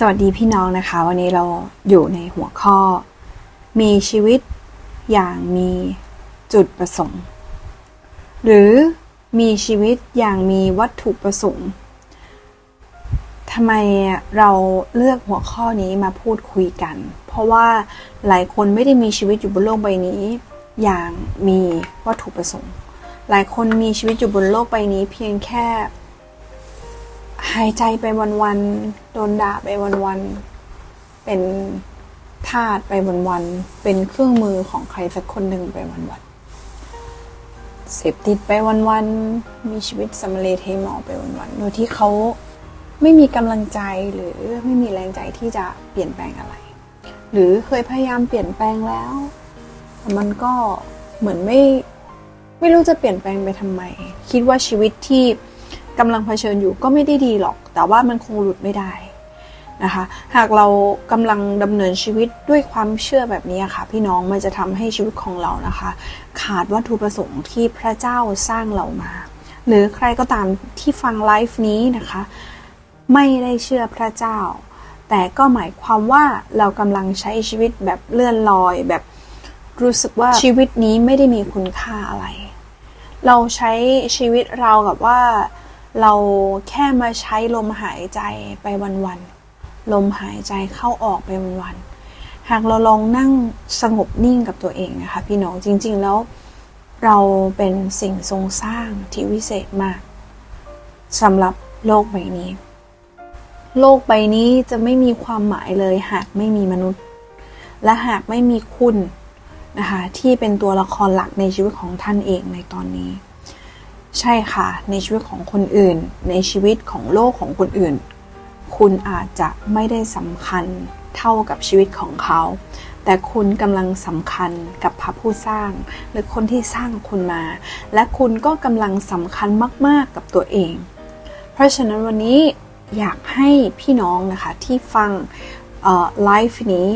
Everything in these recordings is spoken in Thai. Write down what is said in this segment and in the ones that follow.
สวัสดีพี่น้องนะคะ วันนี้เราอยู่ในหัวข้อ มีชีวิตอย่างมีจุดประสงค์ หรือมีชีวิตอย่างมีวัตถุประสงค์ทำไมเราเลือกหัวข้อนี้มาพูดคุยกัน เพราะว่าหลายคนไม่ได้มีชีวิตอยู่บนโลกใบนี้ อย่างมีวัตถุประสงค์ หลายคนมีชีวิตอยู่บนโลกใบนี้ เพียงแค่ หายใจไปวันๆโดนด่าไปวันๆเป็นทาสไปวันๆเป็นเครื่องมือของใครสักคนหนึ่งไปวันๆเสพติดไปวันๆมีชีวิตสำเร็จเทหมอไปวันๆโดยที่เขาไม่มีกำลังใจหรือไม่มีแรงใจที่จะเปลี่ยนแปลงอะไร หรือเคยพยายามเปลี่ยนแปลงแล้วแต่มันก็เหมือนไม่ไม่รู้จะเปลี่ยนแปลงไปทำไม คิดว่าชีวิตที่ กำลังเผชิญอยู่ก็ไม่ได้ดีหรอก แต่ว่ามันคงหลุดไม่ได้นะคะ หากเรากำลังดำเนินชีวิตด้วยความเชื่อแบบนี้ค่ะ พี่น้องมันจะทำให้ชีวิตของเรานะคะ ขาดวัตถุประสงค์ที่พระเจ้าสร้างเรามา หรือใครก็ตามที่ฟังไลฟ์นี้นะคะ ไม่ได้เชื่อพระเจ้า แต่ก็หมายความว่าเรากำลังใช้ชีวิตแบบเลื่อนลอย แบบรู้สึกว่าชีวิตนี้ไม่ได้มีคุณค่าอะไร เราใช้ชีวิตเรากับว่า เราแค่มาใช้ลมหายใจไปวันๆ ลมหายใจเข้าออกไปวันๆ หากเราลองนั่งสงบนิ่งกับตัวเองนะคะ พี่น้องจริงๆแล้ว เราเป็นสิ่งทรงสร้างที่วิเศษมากสำหรับโลกใบนี้ โลกใบนี้จะไม่มีความหมายเลยหากไม่มีมนุษย์ และหากไม่มีคุณนะคะที่เป็นตัวละครหลักในชีวิตของท่านเองในตอนนี้ ใช่ค่ะ ในชีวิตของคนอื่น ในชีวิตของโลกของคนอื่น คุณอาจจะไม่ได้สำคัญเท่ากับชีวิตของเขา แต่คุณกำลังสำคัญกับพระผู้สร้าง หรือคนที่สร้างคุณมา และคุณก็กำลังสำคัญมาก ๆ กับตัวเอง เพราะฉะนั้นวันนี้อยากให้พี่น้องนะคะที่ฟังไลฟ์นี้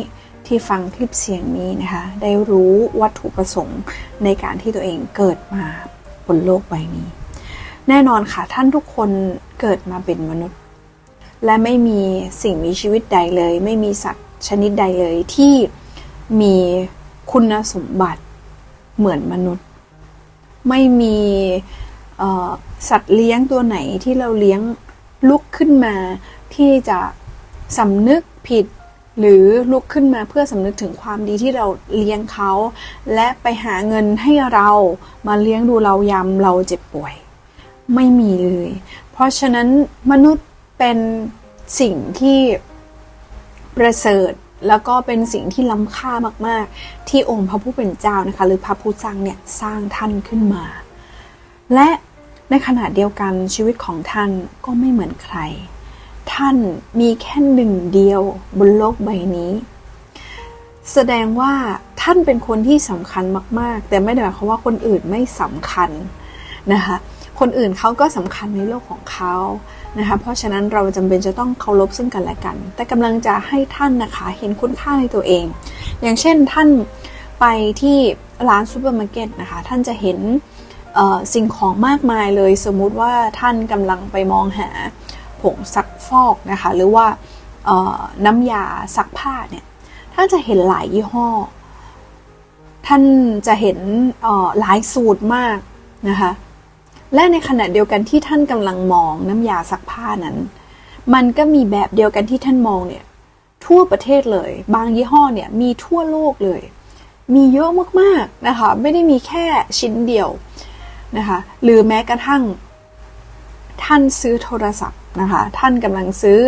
ที่ฟังคลิปเสียงนี้นะคะ ได้รู้วัตถุประสงค์ในการที่ตัวเองเกิดมา นโลกใบนี้ แน่นอนค่ะ ท่านทุกคนเกิดมาเป็นมนุษย์ และไม่มีสิ่งมีชีวิตใดเลย ไม่มีสัตว์ชนิดใดเลยที่มีคุณสมบัติเหมือนมนุษย์ ไม่มีสัตว์เลี้ยงตัวไหนที่เราเลี้ยงลุกขึ้นมาที่จะสำนึกผิด หรือลุกขึ้นมาเพื่อสำนึกถึงความดีที่เราเลี้ยงเขา และไปหาเงินให้เรามาเลี้ยงดูเรายามเราเจ็บป่วย ไม่มีเลย เพราะฉะนั้นมนุษย์เป็นสิ่งที่ประเสริฐแล้วก็เป็นสิ่งที่ล้ำค่ามาก ๆ ที่องค์พระผู้เป็นเจ้านะคะ หรือพระผู้สร้างเนี่ยสร้างท่านขึ้นมา และในขณะเดียวกันชีวิตของท่านก็ไม่เหมือนใคร ท่านมีแค่หนึ่งเดียวบนโลกใบนี้ แสดงว่าท่านเป็นคนที่สำคัญมาก ๆ แต่ไม่ได้หมายความว่าคนอื่นไม่สำคัญนะคะคนอื่นเขาก็สำคัญในโลกของเขานะคะเพราะฉะนั้นเราจำเป็นจะต้องเคารพซึ่งกันและกัน แต่กำลังจะให้ท่านนะคะเห็นคุณค่าในตัวเอง อย่างเช่นท่านไปที่ร้านซูเปอร์มาร์เก็ตนะคะท่านจะเห็นสิ่งของมากมายเลยสมมุติว่าท่านกำลังไปมองหา ผงซักฟอกนะคะ หรือว่าน้ำยาซักผ้าเนี่ยท่านจะเห็นหลายยี่ห้อ ท่านจะเห็นหลายสูตรมากนะคะ และในขณะเดียวกันที่ท่านกำลังมองน้ำยาซักผ้านั้น มันก็มีแบบเดียวกันที่ท่านมองเนี่ยทั่วประเทศเลย บางยี่ห้อเนี่ยมีทั่วโลกเลย มีเยอะมากๆนะคะ ไม่ได้มีแค่ชิ้นเดียวนะคะ หรือแม้กระทั่งท่านซื้อโทรศัพท์ นะคะ ท่านกำลังซื้อ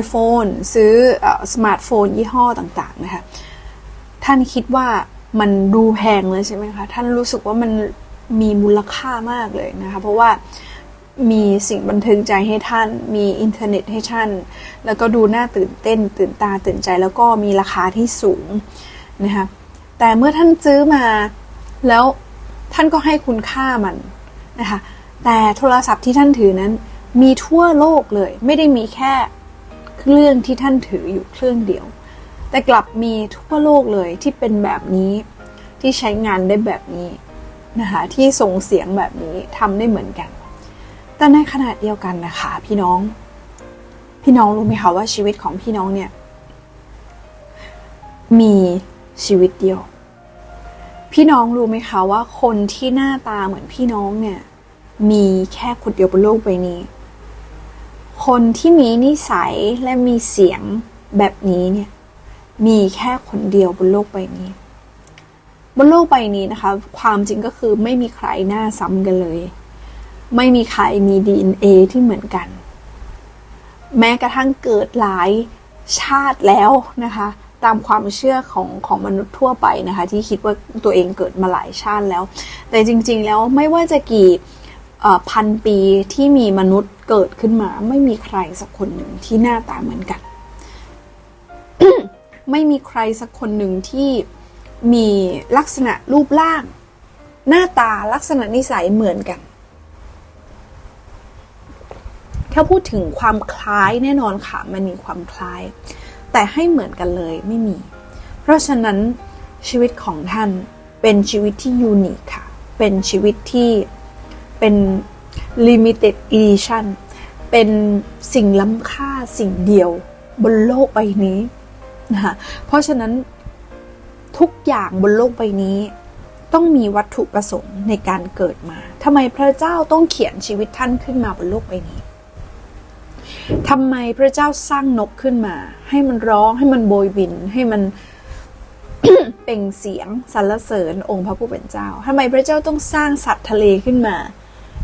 iPhone ซื้อสมาร์ทโฟนยี่ห้อต่างๆนะคะ ท่านคิดว่ามันดูแพงเลยใช่ไหมคะ ท่านรู้สึกว่ามันมีมูลค่ามากเลยนะคะ เพราะว่ามีสิ่งบันเทิงใจให้ท่าน มีอินเทอร์เน็ตให้ท่าน แล้วก็ดูน่าตื่นเต้น ตื่นตาตื่นใจ แล้วก็มีราคาที่สูงนะคะ แต่เมื่อท่านซื้อมาแล้วท่านก็ให้คุณค่ามันนะคะ แต่โทรศัพท์ที่ท่านถือนั้น มีทั่วโลกเลย ไม่ได้มีแค่เครื่องที่ท่านถืออยู่เครื่องเดียว แต่กลับมีทั่วโลกเลยที่เป็นแบบนี้ที่ใช้งานได้แบบนี้นะคะที่ส่งเสียงแบบนี้ทำได้เหมือนกัน แต่ในขณะเดียวกันนะคะ พี่น้อง พี่น้องรู้ไหมคะว่าชีวิตของพี่น้องเนี่ย มีชีวิตเดียว พี่น้องรู้ไหมคะว่าคนที่หน้าตาเหมือนพี่น้องเนี่ย มีแค่คนเดียวบนโลกใบนี้ คนที่มีนิสัยและมีเสียงแบบนี้เนี่ย มีแค่คนเดียวบนโลกใบนี้ บนโลกใบนี้นะคะ ความจริงก็คือไม่มีใครหน้าซ้ำกันเลย ไม่มีใครมี DNA ที่เหมือนกัน แม้กระทั่งเกิดหลายชาติแล้วนะคะ ตามความเชื่อของของมนุษย์ทั่วไปนะคะ ที่คิดว่าตัวเองเกิดมาหลายชาติแล้ว แต่จริง ๆ แล้วไม่ว่าจะกี่ พันปีที่มีมนุษย์เกิดขึ้นมาไม่มีใครสักคนหนึ่งที่หน้าตาเหมือนกัน ไม่มีใครสักคนหนึ่งที่มีลักษณะรูปร่าง หน้าตาลักษณะนิสัยเหมือนกัน ถ้าพูดถึงความคล้ายแน่นอนค่ะ มันมีความคล้าย แต่ให้เหมือนกันเลยไม่มี เพราะฉะนั้นชีวิตของท่านเป็นชีวิตที่ยูนิคค่ะ เป็นชีวิตที่ เป็น limited edition เป็นสิ่งล้ำค่าสิ่งเดียวบนโลกใบนี้นะคะเพราะฉะนั้นทุกอย่างบนโลกใบนี้ ต้องมีวัตถุประสงค์ในการเกิดมาทำไมพระเจ้าต้องเขียนชีวิตท่านขึ้นมาบนโลกใบนี้ทำไมพระเจ้าสร้างนกขึ้นมา ให้มันร้องให้มันโบยบิน ให้มันเป่งเสียงสรรเสริญองค์พระผู้เป็นเจ้าทำไมพระเจ้าต้องสร้างสัตว์ทะเลขึ้นมา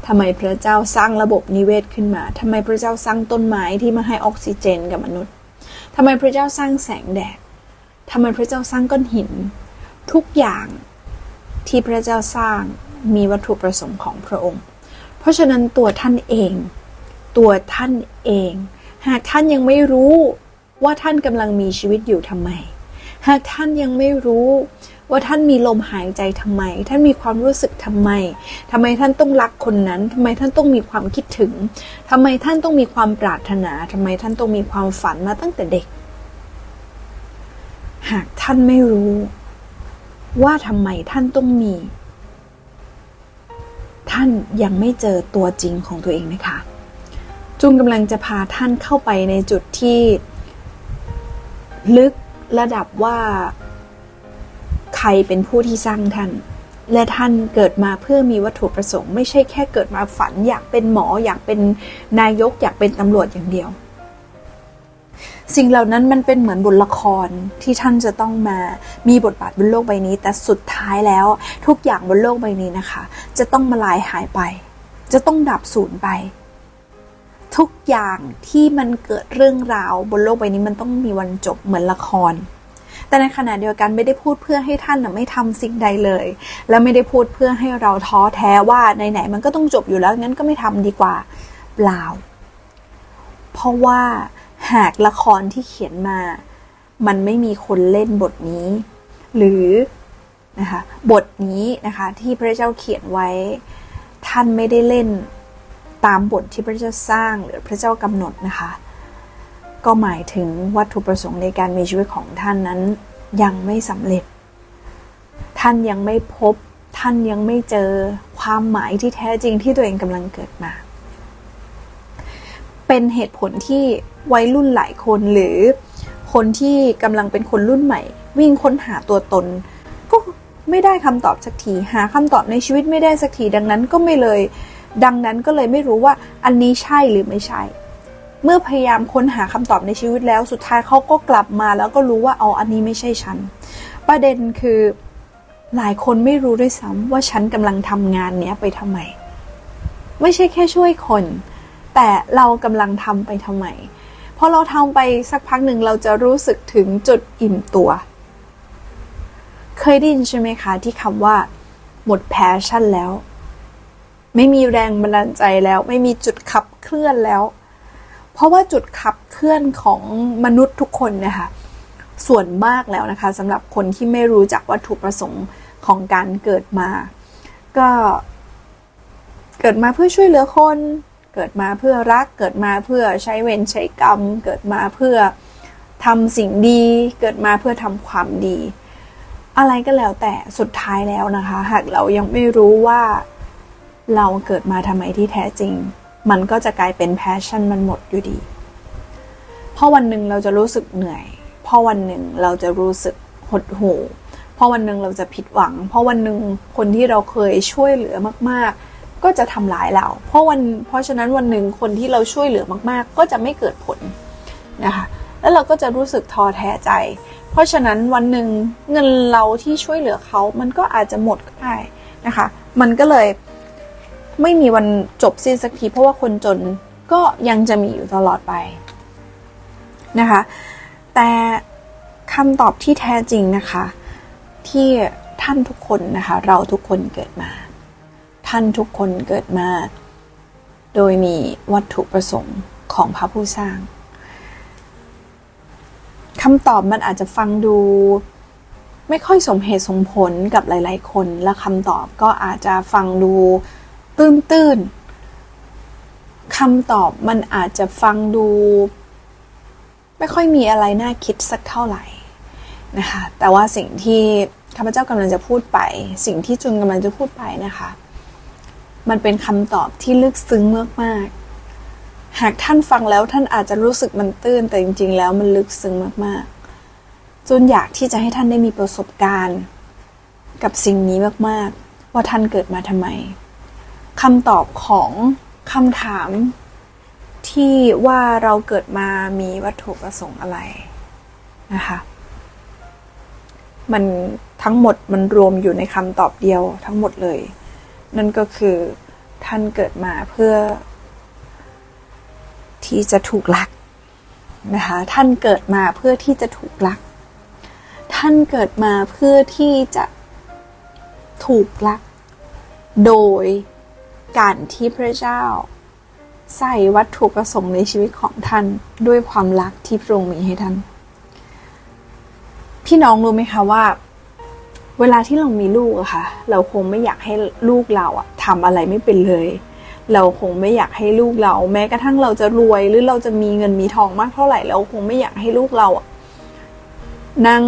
ทำไมพระเจ้าสร้างระบบนิเวศขึ้นมาทำไมพระเจ้าสร้างต้นไม้ที่มาให้ออกซิเจนกับมนุษย์ทำไมพระเจ้าสร้างแสงแดดทำไมพระเจ้าสร้างก้อนหิน ทุกอย่างที่พระเจ้าสร้างมีวัตถุประสงค์ของพระองค์ เพราะฉะนั้นตัวท่านเอง ตัวท่านเอง หากท่านยังไม่รู้ว่าท่านกำลังมีชีวิตอยู่ทำไม หากท่านยังไม่รู้ ว่าท่านมีลมหายใจทำไม ท่านมีความรู้สึกทำไมทำไมท่านต้องรักคนนั้นทำไมท่านต้องมีความคิดถึงทำไมท่านต้องมีความปรารถนาทำไมท่านต้องมีความฝันมาตั้งแต่เด็ก หากท่านไม่รู้ ว่าทำไมท่านต้องมี ท่านยังไม่เจอตัวจริงของตัวเองนะคะ จุงกำลังจะพาท่านเข้าไปในจุดที่ลึกระดับว่า ใครเป็นผู้ที่สร้างท่าน และท่านเกิดมาเพื่อมีวัตถุประสงค์ ไม่ใช่แค่เกิดมาฝัน อยากเป็นหมอ อยากเป็นนายก อยากเป็นตำรวจอย่างเดียว สิ่งเหล่านั้นมันเป็นเหมือนบทละครที่ท่านจะต้องมามีบทบาทบนโลกใบนี้ แต่สุดท้ายแล้วทุกอย่างบนโลกใบนี้นะคะ จะต้องมาลายหายไป จะต้องดับสูญไปทุกอย่างที่มันเกิดเรื่องราวบนโลกใบนี้มันต้องมีวันจบเหมือนละคร แต่ในขณะเดียวกันไม่ได้พูดเพื่อให้ท่านไม่ทำสิ่งใดเลย และไม่ได้พูดเพื่อให้เราท้อแท้ว่าไหนๆมันก็ต้องจบอยู่แล้วงั้นก็ไม่ทำดีกว่าเปล่า เพราะว่าหากละครที่เขียนมา มันไม่มีคนเล่นบทนี้ หรือนะคะบทนี้นะคะที่พระเจ้าเขียนไว้ ท่านไม่ได้เล่นตามบทที่พระเจ้าสร้างหรือพระเจ้ากำหนดนะคะ ก็หมายถึงวัตถุประสงค์ในการมีชีวิตของท่านนั้น ยังไม่สำเร็จ ท่านยังไม่พบ ท่านยังไม่เจอความหมายที่แท้จริงที่ตัวเองกำลังเกิดมา เป็นเหตุผลที่วัยรุ่นหลายคนหรือคนที่กำลังเป็นคนรุ่นใหม่ วิ่งค้นหาตัวตน ก็ไม่ได้คำตอบสักที หาคำตอบในชีวิตไม่ได้สักที ดังนั้นก็ไม่เลย ดังนั้นก็เลยไม่รู้ว่าอันนี้ใช่หรือไม่ใช่ เมื่อพยายามค้นหาคำตอบในชีวิตแล้วสุดท้ายเขาก็กลับมาแล้วก็รู้ว่าอ๋ออันนี้ไม่ใช่ฉัน ประเด็นคือหลายคนไม่รู้ด้วยซ้ำว่าฉันกำลังทำงานเนี้ยไปทำไม ไม่ใช่แค่ช่วยคน แต่เรากำลังทำไปทำไมพอเราทำไปสักพักหนึ่งเราจะรู้สึกถึงจุดอิ่มตัว เคยได้ยินใช่ไหมคะที่คำว่า หมดแพชชั่นแล้ว ไม่มีแรงบันดาลใจแล้ว ไม่มีจุดขับเคลื่อนแล้ว เพราะว่าจุดขับเคลื่อนของมนุษย์ทุกคนนะคะส่วนมากแล้วนะคะสำหรับคนที่ไม่รู้จักวัตถุประสงค์ของการเกิดมา ก็เกิดมาเพื่อช่วยเหลือคน เกิดมาเพื่อรัก เกิดมาเพื่อใช้เวรใช้กรรม เกิดมาเพื่อทำสิ่งดี เกิดมาเพื่อทำความดี อะไรก็แล้วแต่สุดท้ายแล้วนะคะ หากเรายังไม่รู้ว่าเราเกิดมาทำไมที่แท้จริง มันก็จะกลายเป็นแพชชั่นมันหมดอยู่ดีเพราะวันหนึ่งเราจะรู้สึกเหนื่อยเพราะวันหนึ่งเราจะรู้สึกหดหู่เพราะวันหนึ่งเราจะผิดหวัง เพราะวันหนึ่งคนที่เราเคยช่วยเหลือมาก ๆ ก็จะทำร้ายเรา เพราะวัน เพราะฉะนั้นวันหนึ่งคนที่เราช่วยเหลือมาก ๆ ก็จะไม่เกิดผลนะคะ แล้วเราก็จะรู้สึกท้อแท้ใจ เพราะฉะนั้นวันหนึ่งเงินเราที่ช่วยเหลือเขา มันก็อาจจะหมดก็ได้นะคะ มันก็เลย ไม่มีวันจบสิ้นสักทีเพราะว่าคนจนก็ยังจะมีอยู่ตลอดไปนะคะ แต่คำตอบที่แท้จริงนะคะ ที่ท่านทุกคนนะคะ เราทุกคนเกิดมา ท่านทุกคนเกิดมา โดยมีวัตถุประสงค์ของพระผู้สร้างคำตอบมันอาจจะฟังดู ไม่ค่อยสมเหตุสมผลกับหลาย ๆ คน และคำตอบก็อาจจะฟังดู ตื้นๆคำตอบมันอาจจะฟังดู ไม่ค่อยมีอะไรน่าคิดสักเท่าไหร่นะคะ แต่ว่าสิ่งที่ข้าพเจ้ากำลังจะพูดไป สิ่งที่จุนกำลังจะพูดไปนะคะ มันเป็นคำตอบที่ลึกซึ้งมากๆ หากท่านฟังแล้วท่านอาจจะรู้สึกมันตื้น แต่จริง ๆ แล้วมันลึกซึ้งมากๆ จุนอยากที่จะให้ท่านได้มีประสบการณ์ กับสิ่งนี้มากๆ ว่าท่านเกิดมาทำไม คำตอบของคำถามที่ว่าเราเกิดมามีวัตถุประสงค์อะไรนะคะ มันทั้งหมดมันรวมอยู่ในคำตอบเดียวทั้งหมดเลย นั่นก็คือท่านเกิดมาเพื่อ ที่จะถูกรักนะคะท่านเกิดมาเพื่อที่จะถูกรัก ท่านเกิดมาเพื่อที่จะถูกรัก โดย การที่พระเจ้า ใส่วัตถุประสงค์ในชีวิตของท่านด้วยความรักที่พระองค์มีให้ท่าน พี่น้องรู้ไหมคะว่า เวลาที่เรามีลูกอะค่ะ เราคงไม่อยากให้ลูกเราอะทำอะไรไม่เป็นเลย เราคงไม่อยากให้ลูกเรา แม้กระทั่งเราจะรวยหรือเราจะมีเงินมีทองมากเท่าไหร่ เราคงไม่อยากให้ลูกเราอะนั่ง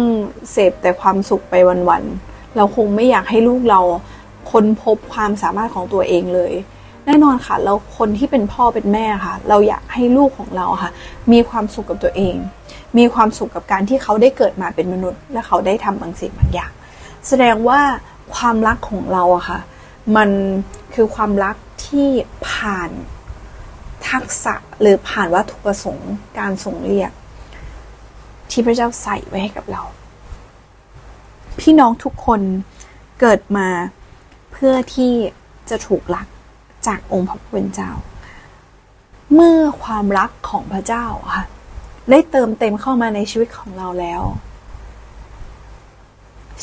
เสพแต่ความสุขไปวันๆเราคงไม่อยากให้ลูกเรา ค้นพบความสามารถของตัวเองเลย แน่นอนค่ะเราคนที่เป็นพ่อเป็นแม่ค่ะ เราอยากให้ลูกของเราค่ะ มีความสุขกับตัวเอง มีความสุขกับการที่เขาได้เกิดมาเป็นมนุษย์ และเขาได้ทำบางสิ่งบางอย่าง แสดงว่าความรักของเราอะค่ะ มันคือความรักที่ผ่านทักษะหรือผ่านวัตถุประสงค์การส่งเรียก ที่พระเจ้าใส่ไว้ให้กับเรา พี่น้องทุกคนเกิดมา เพื่อที่จะถูกรักจากองค์พระผู้เป็นเจ้า เมื่อความรักของพระเจ้าค่ะได้เติมเต็มเข้ามาในชีวิตของเราแล้ว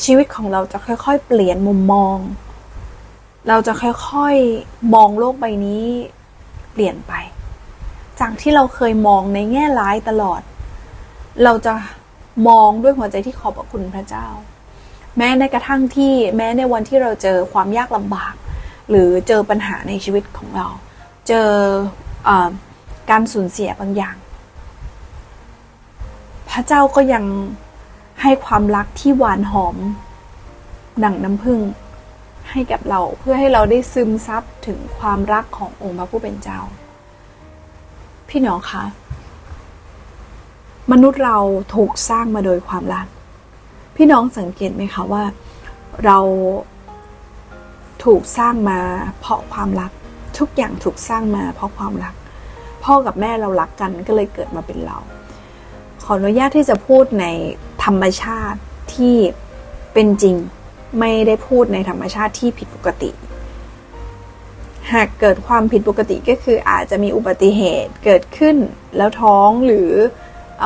ชีวิตของเราจะค่อยๆ เปลี่ยนมุมมอง เราจะค่อยๆ มองโลกใบนี้เปลี่ยนไป จากที่เราเคยมองในแง่ร้ายตลอด เราจะมองด้วยหัวใจที่ขอบพระคุณพระเจ้า แม้ในกระทั่งที่แม้ในวันที่เราเจอความยากลำบาก หรือเจอปัญหาในชีวิตของเรา เจออการสูญเสียบางอย่าง พระเจ้าก็ยังให้ความรักที่หวานหอม ดั่งน้ำผึ้งให้กับเราเพื่อให้เราได้ซึมซับถึงความรักขององค์พระผู้เป็นเจ้า พี่น้องคะมนุษย์เราถูกสร้างมาโดยความรัก พี่น้องสังเกตไหมคะว่า เราถูกสร้างมาเพราะความรัก ทุกอย่างถูกสร้างมาเพราะความรัก พ่อกับแม่เรารักกันก็เลยเกิดมาเป็นเรา ขออนุญาตที่จะพูดในธรรมชาติที่เป็นจริงไม่ได้พูดในธรรมชาติที่ผิดปกติ หากเกิดความผิดปกติก็คืออาจจะมีอุบัติเหตุเกิดขึ้นแล้วท้องหรืออ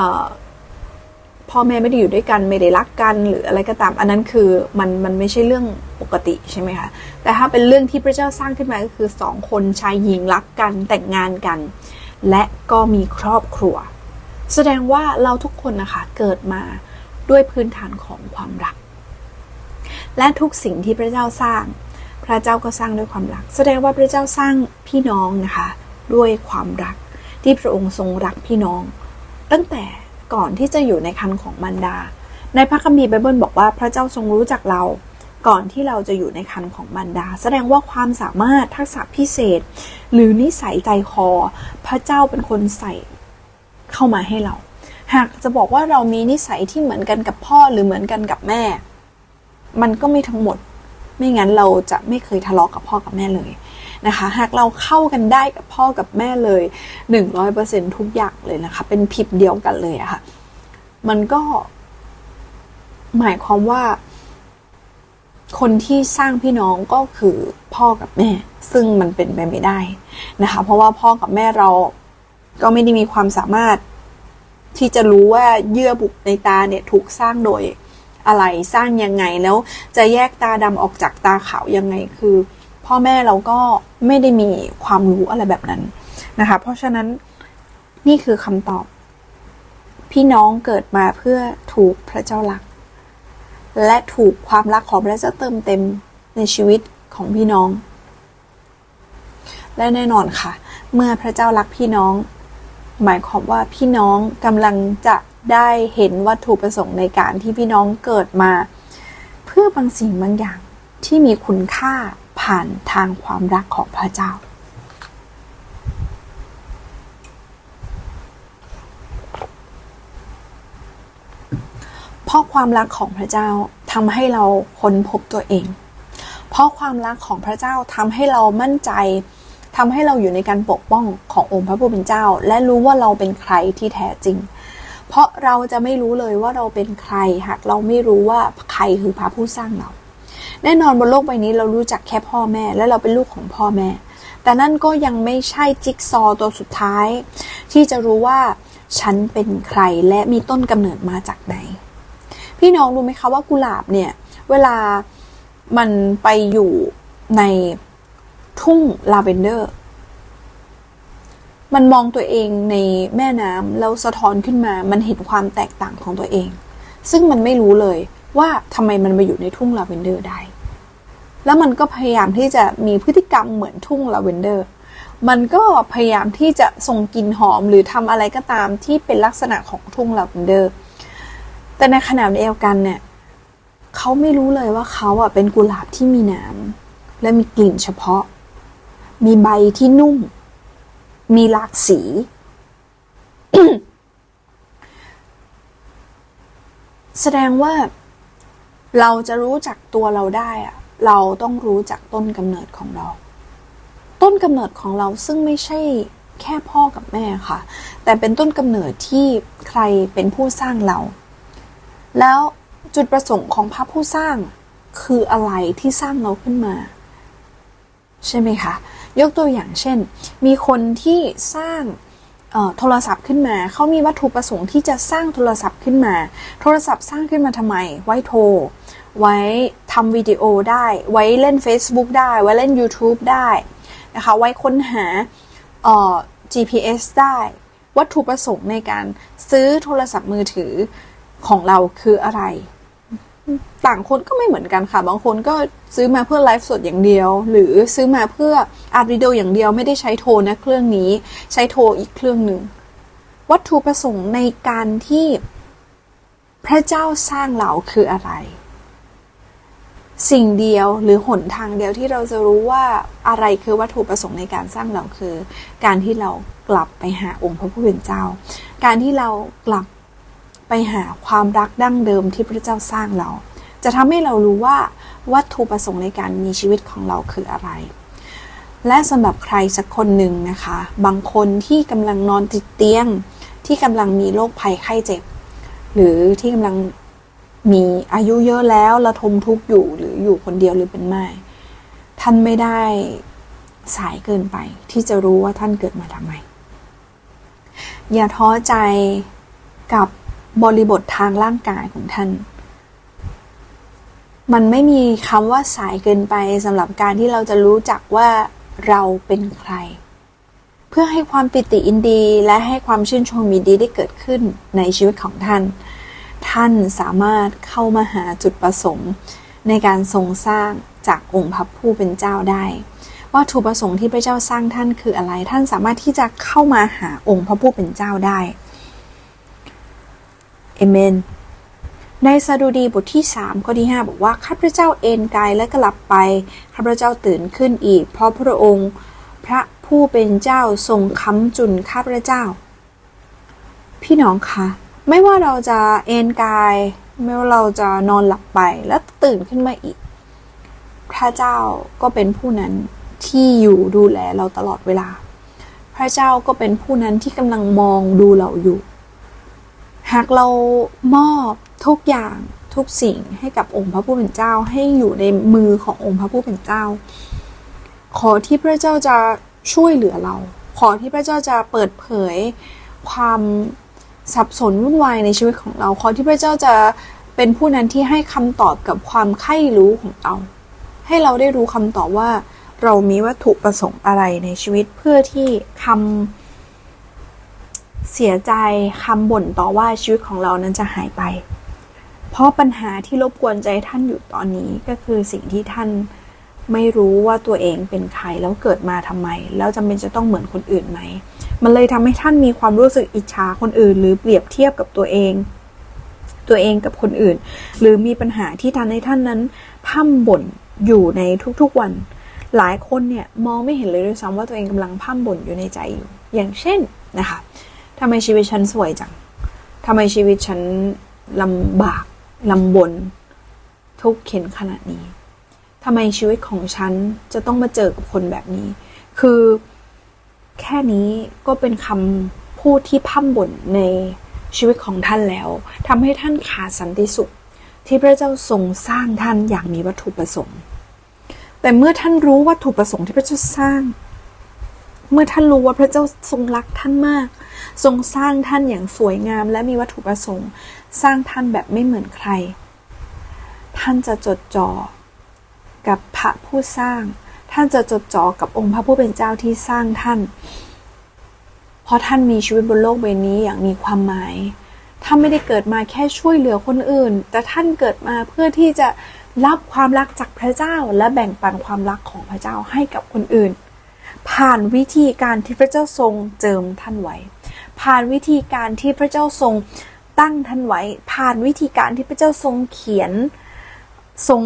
พ่อแม่ไม่ได้อยู่ด้วยกันไม่ได้รักกันหรืออะไรก็ตาม อันนั้นคือมันมันไม่ใช่เรื่องปกติใช่ไหมคะแต่ถ้าเป็นเรื่องที่พระเจ้าสร้างขึ้นมาก็คือสองคนชายหญิงรักกันแต่งงานกัน และก็มีครอบครัว แสดงว่าเราทุกคนนะคะเกิดมาด้วยพื้นฐานของความรัก และทุกสิ่งที่พระเจ้าสร้าง พระเจ้าก็สร้างด้วยความรัก แสดงว่าพระเจ้าสร้างพี่น้องนะคะ ด้วยความรักที่พระองค์ทรงรักพี่น้อง ตั้งแต่ ก่อนที่จะอยู่ในคันของมารดา ในพระคัมภีร์ไบเบิลบอกว่าพระเจ้าทรงรู้จักเรา ก่อนที่เราจะอยู่ในคันของมารดา แสดงว่าความสามารถทักษะพิเศษ หรือนิสัยใจคอ พระเจ้าเป็นคนใส่เข้ามาให้เรา หากจะบอกว่าเรามีนิสัยที่เหมือนกันกับพ่อหรือเหมือนกันกับแม่ มันก็ไม่ทั้งหมด ไม่งั้นเราจะไม่เคยทะเลาะกับพ่อกับแม่เลย นะคะ หากเราเข้ากันได้กับพ่อกับแม่เลยหนึ่งร้อยเปอร์เซ็นทุกอย่างเลยนะคะ เป็นพิบเดียวกันเลยอะค่ะ มันก็ หมายความว่า คนที่สร้างพี่น้องก็คือพ่อกับแม่ ซึ่งมันเป็นไปไม่ได้นะคะ เพราะว่าพ่อกับแม่เราก็ไม่ได้มีความสามารถที่จะรู้ว่าเยื่อบุในตาเนี่ยถูกสร้างโดยอะไรสร้างยังไงแล้วจะแยกตาดำออกจากตาขาวยังไงคือ พ่อแม่เราก็ไม่ได้มีความรู้อะไรแบบนั้นนะคะ เพราะฉะนั้นนี่คือคำตอบ พี่น้องเกิดมาเพื่อถูกพระเจ้ารัก และถูกความรักของพระเจ้าเติมเต็มในชีวิตของพี่น้อง และแน่นอนค่ะ เมื่อพระเจ้ารักพี่น้อง หมายความว่าพี่น้องกำลังจะได้เห็นวัตถุประสงค์ในการที่พี่น้องเกิดมา เพื่อบางสิ่งบางอย่างที่มีคุณค่า ผ่านทางความรักของพระเจ้า เพราะความรักของพระเจ้าทำให้เราค้นพบตัวเอง เพราะความรักของพระเจ้าทำให้เรามั่นใจทำให้เราอยู่ในการปกป้องขององค์พระผู้เป็นเจ้า และรู้ว่าเราเป็นใครที่แท้จริง เพราะเราจะไม่รู้เลยว่าเราเป็นใครหากเราไม่รู้ว่าใครคือพระผู้สร้างเรา แน่นอนบนโลกใบนี้เรารู้จักแค่พ่อแม่ และเราเป็นลูกของพ่อแม่ แต่นั่นก็ยังไม่ใช่จิ๊กซอว์ตัวสุดท้าย ที่จะรู้ว่าฉันเป็นใครและมีต้นกำเนิดมาจากไหน พี่น้องรู้ไหมคะว่ากุหลาบเนี่ย เวลามันไปอยู่ในทุ่งลาเวนเดอร์ มันมองตัวเองในแม่น้ำแล้วสะท้อนขึ้นมา มันเห็นความแตกต่างของตัวเอง ซึ่งมันไม่รู้เลย ว่าทำไมมันมาอยู่ในทุ่งลาเวนเดอร์ได้ แล้วมันก็พยายามที่จะมีพฤติกรรมเหมือนทุ่งลาเวนเดอร์ มันก็พยายามที่จะส่งกลิ่นหอมหรือทำอะไรก็ตามที่เป็นลักษณะของทุ่งลาเวนเดอร์ แต่ในขณะเดียวกันเนี่ยเขาไม่รู้เลยว่าเขาอะเป็นกุหลาบที่มีน้ำและมีกลิ่นเฉพาะ มีใบที่นุ่ม มีหลากสี แสดงว่า เราจะรู้จักตัวเราได้อะเราต้องรู้จักต้นกำเนิดของเรา ต้นกำเนิดของเราซึ่งไม่ใช่แค่พ่อกับแม่ค่ะ แต่เป็นต้นกำเนิดที่ใครเป็นผู้สร้างเรา แล้วจุดประสงค์ของพระผู้สร้างคืออะไรที่สร้างเราขึ้นมา ใช่ไหมคะ ยกตัวอย่างเช่น มีคนที่สร้าง โทรศัพท์ขึ้นมาเขามีวัตถุประสงค์ที่จะสร้างโทรศัพท์ขึ้นมา โทรศัพท์สร้างขึ้นมาทำไม ไว้โทร ไว้ทำวิดีโอได้ ไว้เล่น Facebook ได้ ไว้เล่น YouTube ได้นะคะ ไว้ค้นหา GPS ได้ วัตถุประสงค์ในการซื้อโทรศัพท์มือถือของเราคืออะไร ต่างคนก็ไม่เหมือนกันค่ะ บางคนก็ซื้อมาเพื่อไลฟ์สดอย่างเดียว หรือซื้อมาเพื่ออัดวิดีโออย่างเดียวไม่ได้ใช้โทรนะเครื่องนี้ ใช้โทรอีกเครื่องหนึ่งวัตถุประสงค์ในการที่พระเจ้าสร้างเราคืออะไร สิ่งเดียวหรือหนทางเดียวที่เราจะรู้ว่าอะไรคือวัตถุประสงค์ในการสร้างเราคือ การที่เรากลับไปหาองค์พระผู้เป็นเจ้า การที่เรากลับ ไปหาความรักดั้งเดิมที่พระเจ้าสร้างเรา จะทำให้เรารู้ว่าวัตถุประสงค์ในการมีชีวิตของเราคืออะไร และสำหรับใครสักคนหนึ่งนะคะ บางคนที่กำลังนอนติดเตียง ที่กำลังมีโรคภัยไข้เจ็บ หรือที่กำลังมีอายุเยอะแล้วระทมทุกข์อยู่หรืออยู่คนเดียวหรือเป็นไม่ท่านไม่ได้สายเกินไป ที่จะรู้ว่าท่านเกิดมาทำไม อย่าท้อใจกับ บริบททางร่างกายของท่าน มันไม่มีคำว่าสายเกินไปสำหรับการที่เราจะรู้จักว่าเราเป็นใคร เพื่อให้ความปิติอินดีและให้ความชื่นชมยินดีได้เกิดขึ้นในชีวิตของท่าน ท่านสามารถเข้ามาหาจุดประสงค์ ในการทรงสร้างจากองค์พระผู้เป็นเจ้าได้ว่าถูกประสงค์ที่พระเจ้าสร้างท่านคืออะไร ท่านสามารถที่จะเข้ามาหาองค์พระผู้เป็นเจ้าได้ อเมน ในสดุดีบทที่ 3 ข้อที่ 5 บอกว่าข้าพระเจ้าเอนกายและกลับไปข้าพระเจ้าตื่นขึ้นอีก เพราะพระองค์พระผู้เป็นเจ้าทรงค้ำจุนข้าพระเจ้า พี่น้องคะไม่ว่าเราจะเอนกาย ไม่ว่าเราจะนอนหลับไปแล้วตื่นขึ้นมาอีก พระเจ้าก็เป็นผู้นั้นที่อยู่ดูแลเราตลอดเวลา พระเจ้าก็เป็นผู้นั้นที่กำลังมองดูเราอยู่ หากเรามอบทุกอย่างทุกสิ่งให้กับองค์พระผู้เป็นเจ้าให้อยู่ในมือขององค์พระผู้เป็นเจ้า ขอที่พระเจ้าจะช่วยเหลือเรา ขอที่พระเจ้าจะเปิดเผยความสับสนวุ่นวายในชีวิตของเรา ขอที่พระเจ้าจะเป็นผู้นั้นที่ให้คำตอบกับความใคร่รู้ของเรา ให้เราได้รู้คำตอบว่าเรามีวัตถุประสงค์อะไรในชีวิตเพื่อที่คำ เสียใจคำบ่นต่อว่าชีวิตของเรานั้นจะหายไป เพราะปัญหาที่รบกวนใจท่านอยู่ตอนนี้ก็คือสิ่งที่ท่านไม่รู้ว่าตัวเองเป็นใครแล้วเกิดมาทำไม แล้วจำเป็นจะต้องเหมือนคนอื่นไหม มันเลยทำให้ท่านมีความรู้สึกอิจฉาคนอื่น หรือเปรียบเทียบกับตัวเอง ตัวเองกับคนอื่น หรือมีปัญหาที่ทำให้ท่านนั้นพร่ำบ่นอยู่ในทุกๆวัน หลายคนเนี่ยมองไม่เห็นเลยด้วยซ้ำว่าตัวเองกำลังพร่ำบ่นอยู่ในใจอยู่ อย่างเช่นนะคะ ทำไมชีวิตฉันสวยจังทำไมชีวิตฉันลำบากลำบน ทุกข์เข็นขนาดนี้ทำไมชีวิตของฉันจะต้องมาเจอกับคนแบบนี้ คือแค่นี้ก็เป็นคำพูดที่พ่ำบ่นในชีวิตของท่านแล้วทำให้ท่านขาดสันติสุข ที่พระเจ้าทรงสร้างท่านอย่างมีวัตถุประสงค์ แต่เมื่อท่านรู้วัตถุประสงค์ที่พระเจ้าสร้าง เมื่อท่านรู้ว่าพระเจ้าทรงรักท่านมาก ทรงสร้างท่านอย่างสวยงาม และมีวัตถุประสงค์ สร้างท่านแบบไม่เหมือนใคร ท่านจะจดจ่อกับพระผู้สร้าง ท่านจะจดจ่อกับองค์พระผู้เป็นเจ้าที่สร้างท่าน เพราะท่านมีชีวิตบนโลกใบนี้อย่างมีความหมาย ท่านไม่ได้เกิดมาแค่ช่วยเหลือคนอื่น แต่ท่านเกิดมาเพื่อที่จะรับความรักจากพระเจ้าและแบ่งปันความรักของพระเจ้าให้กับคนอื่น ผ่านวิธีการที่พระเจ้าทรงเจิมท่านไว้ ผ่านวิธีการที่พระเจ้าทรงตั้งท่านไว้ ผ่านวิธีการที่พระเจ้าทรงเขียนทรง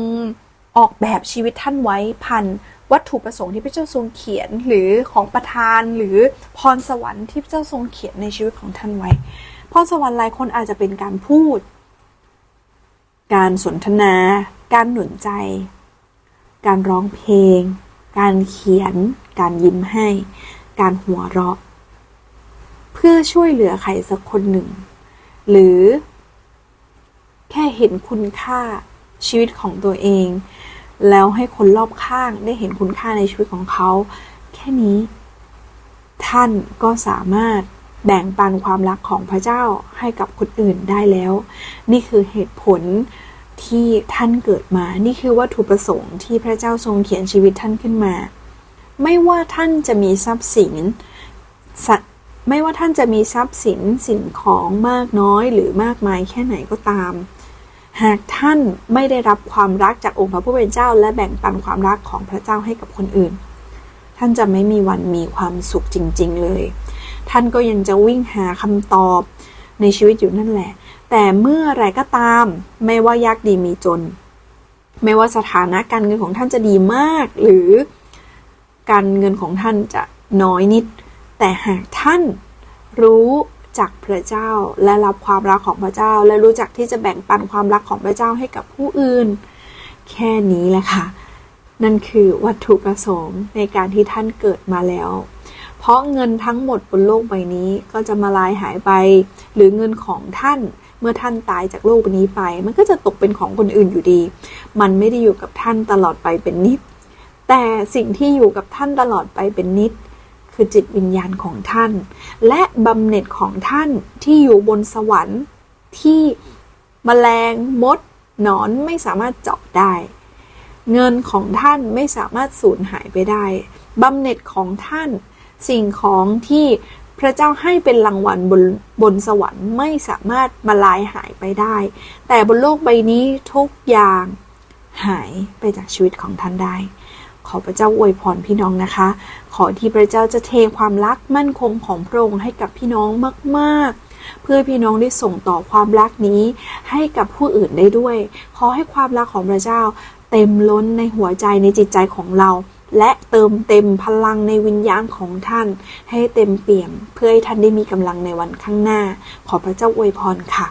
ออกแบบชีวิตท่านไว้ผ่านวัตถุประสงค์ที่พระเจ้าทรงเขียนหรือของประทานหรือพรสวรรค์ที่พระเจ้าทรงเขียนในชีวิตของท่านไว้พรสวรรค์หลายคนอาจจะเป็นการพูด การสนทนา การหนุนใจ การร้องเพลง การเขียน การยิ้มให้ การหัวเราะ เพื่อช่วยเหลือใครสักคนหนึ่ง หรือ แค่เห็นคุณค่าชีวิตของตัวเอง แล้วให้คนรอบข้างได้เห็นคุณค่าในชีวิตของเขา แค่นี้ ท่านก็สามารถแบ่งปันความรักของพระเจ้าให้กับคนอื่นได้แล้ว นี่คือเหตุผลที่ท่านเกิดมา นี่คือวัตถุประสงค์ที่พระเจ้าทรงเขียนชีวิตท่านขึ้นมา ไม่ว่าท่านจะมีทรัพย์สินสัต ไม่ว่าท่านจะมีทรัพย์สินสิ่งของมากน้อยหรือมากมายแค่ไหนก็ตาม หากท่านไม่ได้รับความรักจากองค์พระผู้เป็นเจ้า และแบ่งปันความรักของพระเจ้าให้กับคนอื่น ท่านจะไม่มีวันมีความสุขจริง ๆ เลย ท่านก็ยังจะวิ่งหาคำตอบในชีวิตอยู่นั่นแหละ แต่เมื่อไรก็ตาม ไม่ว่ายากดีมีจน ไม่ว่าสถานะการเงินของท่านจะดีมาก หรือการเงินของท่านจะน้อยนิด แต่หากท่านรู้จักพระเจ้าและรับความรักของพระเจ้า และรู้จักที่จะแบ่งปันความรักของพระเจ้าให้กับผู้อื่น แค่นี้แหละค่ะ นั่นคือวัตถุประสงค์ในการที่ท่านเกิดมาแล้ว เพราะเงินทั้งหมดบนโลกใบนี้ก็จะมาลายหายไป หรือเงินของท่านเมื่อท่านตายจากโลกใบนี้ไป มันก็จะตกเป็นของคนอื่นอยู่ดี มันไม่ได้อยู่กับท่านตลอดไปเป็นนิด แต่สิ่งที่อยู่กับท่านตลอดไปเป็นนิด คือจิตวิญญาณของท่าน และบำเหน็จของท่านที่อยู่บนสวรรค์ที่มแมลงมดหนอนไม่สามารถเจาะได้ เงินของท่านไม่สามารถสูญหายไปได้บำเหน็จของท่าน สิ่งของที่พระเจ้าให้เป็นรางวัลบนบนสวรรค์ไม่สามารถมาลายหายไปได้ แต่บนโลกใบนี้ทุกอย่างหายไปจากชีวิตของท่านได้ ขอพระเจ้าอวยพรพี่น้องนะคะ ขอที่พระเจ้าจะเทความรักมั่นคงของพระองค์ให้กับพี่น้องมากๆ เพื่อพี่น้องได้ส่งต่อความรักนี้ให้กับผู้อื่นได้ด้วย ขอให้ความรักของพระเจ้าเต็มล้นในหัวใจในจิตใจของเรา และเติมเต็มพลังในวิญญาณของท่าน ให้เต็มเปี่ยม เพื่อให้ท่านได้มีกำลังในวันข้างหน้า ขอพระเจ้าอวยพรค่ะ